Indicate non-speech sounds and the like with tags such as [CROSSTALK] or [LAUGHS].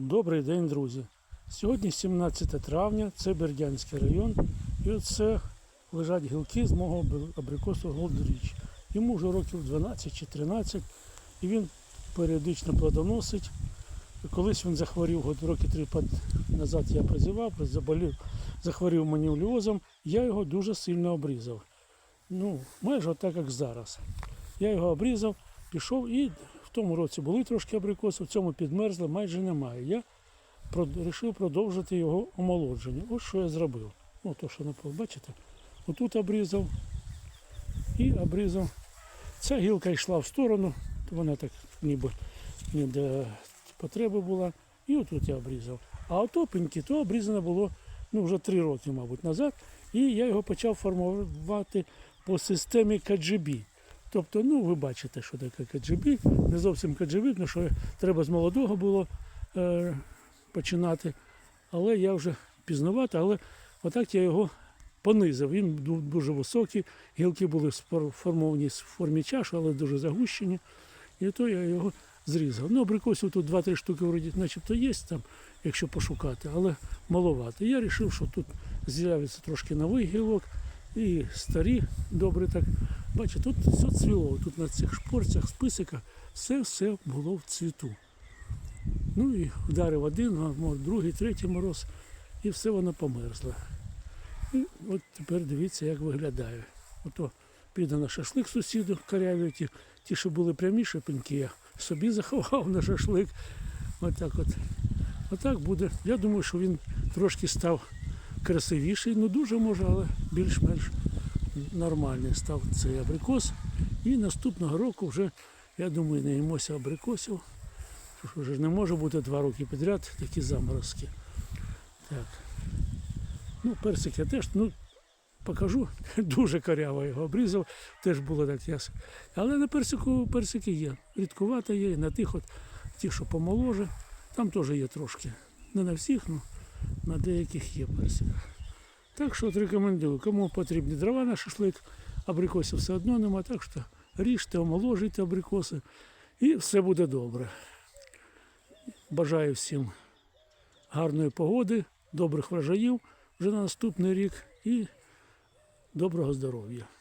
Добрий день, друзі. Сьогодні 17 травня, це Бердянський район, і оце лежать гілки з мого абрикосу Голдріч. Йому вже років 12 чи 13, і він періодично плодоносить. Колись він захворів роки три назад, я призивав, заболів, захворів маніоліозом, я його дуже сильно обрізав. Ну, майже так, як зараз. Я його обрізав, пішов і тому році були трошки абрикоси, в цьому підмерзли, майже немає. Я вирішив продовжити його омолодження. Ось що я зробив. Ну, то, що не бачите, отут обрізав і обрізав. Ця гілка йшла в сторону, вона так ніби ніде потреби була. І отут я обрізав. А отопеньки, то обрізано було ну, вже три роки, мабуть, назад. І я його почав формувати по системі KGB. Тобто, ну ви бачите, що таке KGB. Не зовсім KGB, тому що треба з молодого було е, починати. Але я вже пізнавати, але отак я його понизив. Він був дуже високий, гілки були сформовані в формі чаші, але дуже загущені. І то я його зрізав. Ну, абрикосів тут 2-3 штуки вроді, начебто є там, якщо пошукати, але маловато. Я вирішив, що тут з'явиться трошки новий гілок і старі, добре так. Бачите, тут все цвіло, тут на цих шпорцях, списиках все-все було в цвіту. Ну і вдарив один, другий, третій мороз, і все воно померзло. І от тепер дивіться, як виглядає. Ото піде на шашлик сусіду каряві, ті, ті, що були прямі шипеньки, я собі заховав на шашлик. Отак от. Отак буде. Я думаю, що він трошки став красивіший, ну дуже може, але більш-менш нормальний став цей абрикос. І наступного року вже, я думаю, не їмося абрикосів. Вже не може бути два роки підряд такі заморозки. Так. Ну, персик я теж, ну, покажу, [LAUGHS] дуже коряво його обрізав, теж було так ясно. Але на персику персики є. Рідкувато є, і на тих, от, ті, що помоложе, там теж є трошки. Не на всіх, але на деяких є персик. Так що от рекомендую, кому потрібні дрова на шашлик, абрикосів все одно нема, так що ріжте, омоложуйте абрикоси і все буде добре. Бажаю всім гарної погоди, добрих врожаїв вже на наступний рік і доброго здоров'я.